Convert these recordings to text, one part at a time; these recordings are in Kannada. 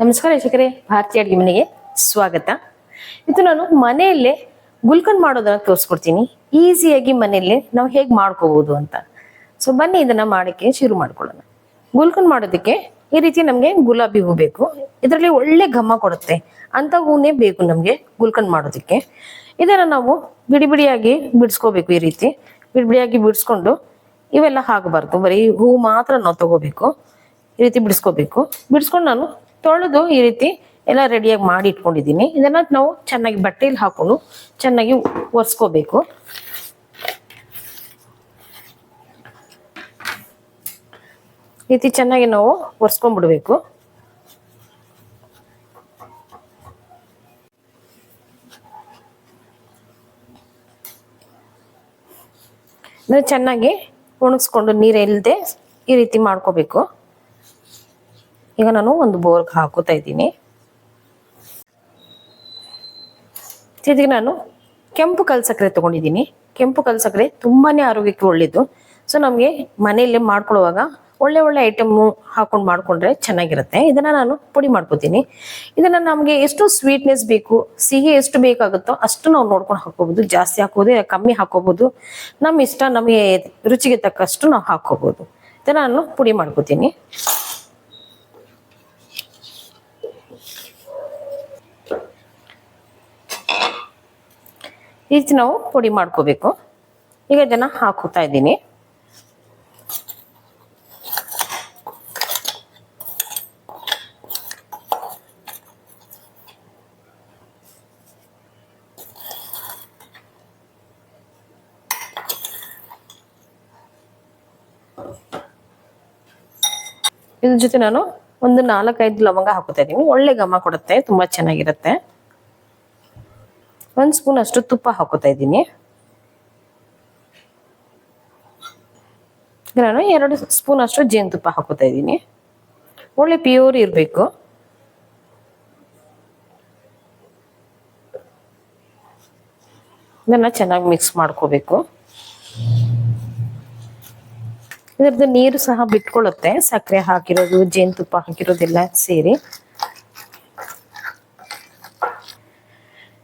ನಮಸ್ಕಾರ ಶಿಖರೆ ಭಾರತೀಯ ಅಡುಗೆ ಮನೆಗೆ ಸ್ವಾಗತ. ಇದು ನಾನು ಮನೆಯಲ್ಲೇ ಗುಲ್ಕನ್ ಮಾಡೋದನ್ನ ತೋರಿಸ್ಕೊಡ್ತೀನಿ. ಈಸಿಯಾಗಿ ಮನೆಯಲ್ಲೇ ನಾವು ಹೇಗೆ ಮಾಡ್ಕೋಬಹುದು ಅಂತ. ಸೊ ಬನ್ನಿ ಇದನ್ನ ಮಾಡಕ್ಕೆ ಶುರು ಮಾಡ್ಕೊಳ್ಳೋಣ. ಗುಲ್ಕನ್ ಮಾಡೋದಕ್ಕೆ ಈ ರೀತಿ ನಮಗೆ ಗುಲಾಬಿ ಹೂ ಬೇಕು. ಇದರಲ್ಲಿ ಒಳ್ಳೆ ಘಮ ಕೊಡುತ್ತೆ. ಅಂತ ಹೂನೇ ಬೇಕು ನಮಗೆ ಗುಲ್ಕನ್ ಮಾಡೋದಕ್ಕೆ. ಇದನ್ನ ನಾವು ಬಿಡಿ ಬಿಡಿಯಾಗಿ ಬಿಡಿಸ್ಕೋಬೇಕು ಈ ರೀತಿ. ಬಿಡಿ ಬಿಡಿಯಾಗಿ ಬಿಡಿಸ್ಕೊಂಡು ಇವೆಲ್ಲ ಹಾಕಬಾರ್ದು. ಬರೀ ಹೂ ಮಾತ್ರ ನಾವು ತಗೋಬೇಕು. ಈ ರೀತಿ ಬಿಡಿಸ್ಕೋಬೇಕು. ಬಿಡಿಸ್ಕೊಂಡು ನಾನು ತೊಳೆದು ಈ ರೀತಿ ಎಲ್ಲ ರೆಡಿಯಾಗಿ ಮಾಡಿ ಇಟ್ಕೊಂಡಿದ್ದೀನಿ. ಇದನ್ನ ನಾವು ಚೆನ್ನಾಗಿ ಬಟ್ಟೆಯಲ್ಲಿ ಹಾಕೊಂಡು ಚೆನ್ನಾಗಿ ಒರೆಸ್ಕೋಬೇಕು. ರೀತಿ ಚೆನ್ನಾಗಿ ನಾವು ಒರೆಸ್ಕೊಂಡ್ಬಿಡ್ಬೇಕು. ಚೆನ್ನಾಗಿ ಒಣಗಿಸ್ಕೊಂಡು ನೀರು ಇಲ್ಲದೆ ಈ ರೀತಿ ಮಾಡ್ಕೋಬೇಕು. ಈಗ ನಾನು ಒಂದು ಬೋರ್ಗೆ ಹಾಕೋತಾ ಇದ್ದೀನಿ. ಇದೀಗ ನಾನು ಕೆಂಪು ಕಲ್ ಸಕ್ಕರೆ ತಗೊಂಡಿದ್ದೀನಿ. ಕೆಂಪು ಕಲ್ ಸಕ್ಕರೆ ತುಂಬಾನೇ ಆರೋಗ್ಯಕ್ಕೆ ಒಳ್ಳೇದು. ಸೊ ನಮಗೆ ಮನೆಯಲ್ಲೇ ಮಾಡ್ಕೊಳ್ಳುವಾಗ ಒಳ್ಳೆ ಒಳ್ಳೆ ಐಟಮ್ ಹಾಕೊಂಡು ಮಾಡ್ಕೊಂಡ್ರೆ ಚೆನ್ನಾಗಿರುತ್ತೆ. ಇದನ್ನ ನಾನು ಪುಡಿ ಮಾಡ್ಕೋತೀನಿ. ಇದನ್ನ ನಮಗೆ ಎಷ್ಟು ಸ್ವೀಟ್ನೆಸ್ ಬೇಕು, ಸಿಹಿ ಎಷ್ಟು ಬೇಕಾಗುತ್ತೋ ಅಷ್ಟು ನಾವು ನೋಡ್ಕೊಂಡು ಹಾಕೋಬಹುದು ಜಾಸ್ತಿ ಹಾಕೋದು ಕಮ್ಮಿ ಹಾಕೋಬಹುದು ನಮ್ಮ ಇಷ್ಟ, ನಮಗೆ ರುಚಿಗೆ ತಕ್ಕಷ್ಟು ನಾವು ಹಾಕೋಬಹುದು ಇದನ್ನ ನಾನು ಪುಡಿ ಮಾಡ್ಕೋತೀನಿ. ಈ ರೀತಿ ನಾವು ಪುಡಿ ಮಾಡ್ಕೋಬೇಕು. ಈಗ ಇದನ್ನ ಹಾಕೋತಾ ಇದ್ದೀನಿ. ಇದ್ರ ಜೊತೆ ನಾನು ಒಂದು ನಾಲ್ಕೈದು ಲವಂಗ ಹಾಕೋತಾ ಇದ್ದೀನಿ. ಒಳ್ಳೆ ಘಮ ಕೊಡುತ್ತೆ, ತುಂಬಾ ಚೆನ್ನಾಗಿರುತ್ತೆ. ಒಂದ್ ಸ್ಪೂನ್ ಅಷ್ಟು ತುಪ್ಪ ಹಾಕೋತಾ ಇದ್ದೀನಿ. ನಾನು ಎರಡು ಸ್ಪೂನ್ ಅಷ್ಟು ಜೇನುತುಪ್ಪ ಹಾಕೋತಾ ಇದ್ದೀನಿ. ಒಳ್ಳೆ ಪ್ಯೂರ್ ಇರಬೇಕು. ಇದನ್ನ ಚೆನ್ನಾಗಿ ಮಿಕ್ಸ್ ಮಾಡ್ಕೋಬೇಕು. ಇದ್ರದ್ದು ನೀರು ಸಹ ಬಿಟ್ಕೊಳ್ಳುತ್ತೆ. ಸಕ್ಕರೆ ಹಾಕಿರೋದು, ಜೇನುತುಪ್ಪ ಹಾಕಿರೋದೆಲ್ಲ ಸೇರಿ.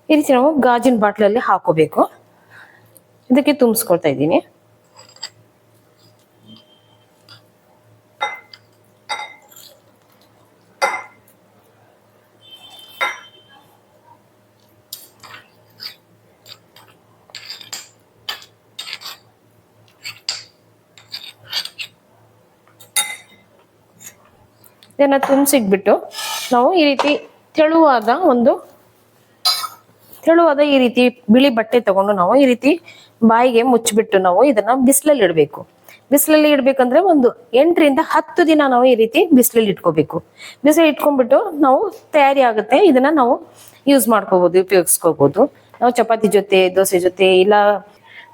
ಈ ರೀತಿ ನಾವು ಗಾಜಿನ ಬಾಟ್ಲಲ್ಲಿ ಹಾಕೋಬೇಕು. ಇದಕ್ಕೆ ತುಂಬಿಸ್ಕೊಳ್ತಾ ಇದ್ದೀನಿ. ಇದನ್ನ ತುಂಬಿಸಿಟ್ಬಿಟ್ಟು ನಾವು ಈ ರೀತಿ ತೆಳುವಾದ ಒಂದು ತೆಳುವಾದ ಈ ರೀತಿ ಬಿಳಿ ಬಟ್ಟೆ ತಗೊಂಡು ನಾವು ಈ ರೀತಿ ಬಾಯಿಗೆ ಮುಚ್ಚಿಬಿಟ್ಟು ನಾವು ಇದನ್ನ ಬಿಸಿಲಲ್ಲಿ ಇಡಬೇಕು. ಬಿಸಿಲಲ್ಲಿ ಇಡ್ಬೇಕಂದ್ರೆ ಒಂದು ಎಂಟರಿಂದ ಹತ್ತು ದಿನ ನಾವು ಈ ರೀತಿ ಬಿಸಿಲಲ್ಲಿ ಇಟ್ಕೋಬೇಕು. ಬಿಸಿಲಲ್ಲಿ ಇಟ್ಕೊಂಡ್ಬಿಟ್ಟು ನಾವು ತಯಾರಿ ಆಗುತ್ತೆ. ಇದನ್ನ ನಾವು ಯೂಸ್ ಮಾಡ್ಕೋಬಹುದು ಉಪಯೋಗಿಸ್ಕೋಬಹುದು ನಾವು ಚಪಾತಿ ಜೊತೆ, ದೋಸೆ ಜೊತೆ ಇಲ್ಲ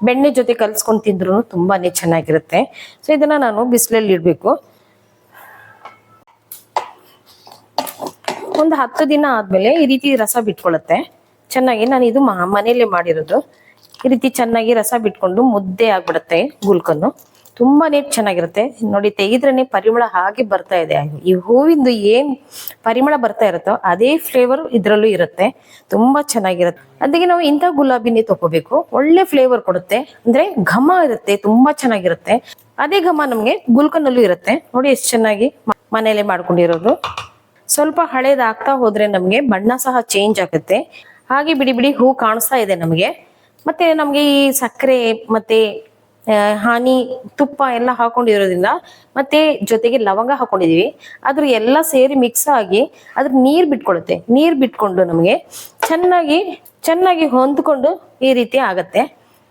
ಬೆಣ್ಣೆ ಜೊತೆ ಕಲ್ಸ್ಕೊಂಡು ತಿಂದ್ರು ತುಂಬಾನೇ ಚೆನ್ನಾಗಿರುತ್ತೆ. ಸೊ ಇದನ್ನ ನಾನು ಬಿಸಿಲಲ್ಲಿ ಇಡಬೇಕು. ಒಂದು ಹತ್ತು ದಿನ ಆದ್ಮೇಲೆ ಈ ರೀತಿ ರಸ ಬಿಟ್ಕೊಳ್ಳುತ್ತೆ ಚೆನ್ನಾಗಿ ನಾನು ಇದು ಮನೆಯಲ್ಲೇ ಮಾಡಿರೋದು. ಈ ರೀತಿ ಚೆನ್ನಾಗಿ ರಸ ಬಿಟ್ಕೊಂಡು ಮುದ್ದೆ ಆಗ್ಬಿಡುತ್ತೆ ಗುಲ್ಕನ್ನು. ತುಂಬಾನೇ ಚೆನ್ನಾಗಿರುತ್ತೆ. ನೋಡಿ ತೆಗೆದ್ರೆ ಪರಿಮಳ ಹಾಗೆ ಬರ್ತಾ ಇದೆ. ಈ ಹೂವಿಂದು ಏನ್ ಪರಿಮಳ ಬರ್ತಾ ಇರುತ್ತೋ ಅದೇ ಫ್ಲೇವರ್ ಇದ್ರಲ್ಲೂ ಇರುತ್ತೆ. ತುಂಬಾ ಚೆನ್ನಾಗಿರುತ್ತೆ. ಅದಕ್ಕೆ ನಾವು ಇಂಥ ಗುಲಾಬಿನೇ ತಗೋಬೇಕು. ಒಳ್ಳೆ ಫ್ಲೇವರ್ ಕೊಡುತ್ತೆ. ಅಂದ್ರೆ ಘಮ ಇರುತ್ತೆ, ತುಂಬಾ ಚೆನ್ನಾಗಿರುತ್ತೆ. ಅದೇ ಘಮ ನಮ್ಗೆ ಗುಲ್ಕನಲ್ಲೂ ಇರುತ್ತೆ. ನೋಡಿ, ಎಷ್ಟು ಚೆನ್ನಾಗಿ ಮನೆಯಲ್ಲೇ ಮಾಡ್ಕೊಂಡಿರೋದು. ಸ್ವಲ್ಪ ಹಳೇದಾಗ್ತಾ ಹೋದ್ರೆ ನಮ್ಗೆ ಬಣ್ಣ ಸಹ ಚೇಂಜ್ ಆಗುತ್ತೆ. ಹಾಗೆ ಬಿಡಿ ಬಿಡಿ ಹೂ ಕಾಣಿಸ್ತಾ ಇದೆ ನಮಗೆ. ಮತ್ತೆ ನಮ್ಗೆ ಈ ಸಕ್ಕರೆ, ಮತ್ತೆ ಹಾನಿ, ತುಪ್ಪ ಎಲ್ಲ ಹಾಕೊಂಡಿರೋದ್ರಿಂದ ಮತ್ತೆ ಜೊತೆಗೆ ಲವಂಗ ಹಾಕೊಂಡಿದೀವಿ. ಅದ್ರ ಎಲ್ಲ ಸೇರಿ ಮಿಕ್ಸ್ ಆಗಿ ಅದ್ರ ನೀರ್ ಬಿಟ್ಕೊಳುತ್ತೆ. ನೀರ್ ಬಿಟ್ಕೊಂಡು ನಮಗೆ ಚೆನ್ನಾಗಿ ಚೆನ್ನಾಗಿ ಹೊಂದ್ಕೊಂಡು ಈ ರೀತಿ ಆಗತ್ತೆ.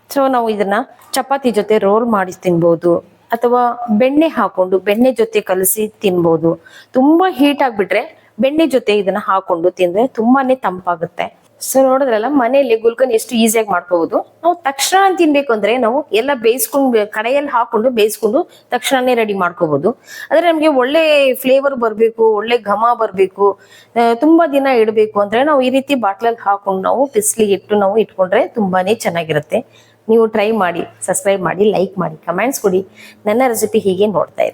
ಸೊ ನಾವು ಇದನ್ನ ಚಪಾತಿ ಜೊತೆ ರೋಲ್ ಮಾಡಿ ತಿನ್ಬಹುದು ಅಥವಾ ಬೆಣ್ಣೆ ಹಾಕೊಂಡು ಬೆಣ್ಣೆ ಜೊತೆ ಕಲಸಿ ತಿನ್ಬಹುದು ತುಂಬಾ ಹೀಟ್ ಆಗ್ಬಿಟ್ರೆ ಬೆಣ್ಣೆ ಜೊತೆ ಇದನ್ನ ಹಾಕೊಂಡು ತಿಂದ್ರೆ ತುಂಬಾನೇ ತಂಪಾಗುತ್ತೆ. ಸೊ ನೋಡಿದ್ರಲ್ಲ, ಮನೆಯಲ್ಲಿ ಗುಲ್ಕನ್ ಎಷ್ಟು ಈಸಿಯಾಗಿ ಮಾಡ್ಕೋಬಹುದು ನಾವು ತಕ್ಷಣ ತಿನ್ಬೇಕು ಅಂದ್ರೆ, ನಾವು ಎಲ್ಲ ಬೇಯಿಸ್ಕೊಂಡು, ಕಡೆಯಲ್ಲಿ ಹಾಕೊಂಡು ಬೇಯಿಸ್ಕೊಂಡು ತಕ್ಷಣನೇ ರೆಡಿ ಮಾಡ್ಕೋಬಹುದು ಆದ್ರೆ ನಮ್ಗೆ ಒಳ್ಳೆ ಫ್ಲೇವರ್ ಬರ್ಬೇಕು, ಒಳ್ಳೆ ಘಮ ಬರ್ಬೇಕು ತುಂಬಾ ದಿನ ಇಡಬೇಕು ಅಂದ್ರೆ ನಾವು ಈ ರೀತಿ ಬಾಟ್ಲಲ್ಲಿ ಹಾಕೊಂಡು ನಾವು ಬಿಸಿಲಿಗೆ ಇಟ್ಟು ನಾವು ಇಟ್ಕೊಂಡ್ರೆ ತುಂಬಾನೇ ಚೆನ್ನಾಗಿರುತ್ತೆ. ನೀವು ಟ್ರೈ ಮಾಡಿ ಸಬ್ಸ್ಕ್ರೈಬ್ ಮಾಡಿ ಲೈಕ್ ಮಾಡಿ ಕಮೆಂಟ್ಸ್ ಕೊಡಿ. ನನ್ನ ರೆಸಿಪಿ ಹೀಗೆ ನೋಡ್ತಾ ಇರಿ.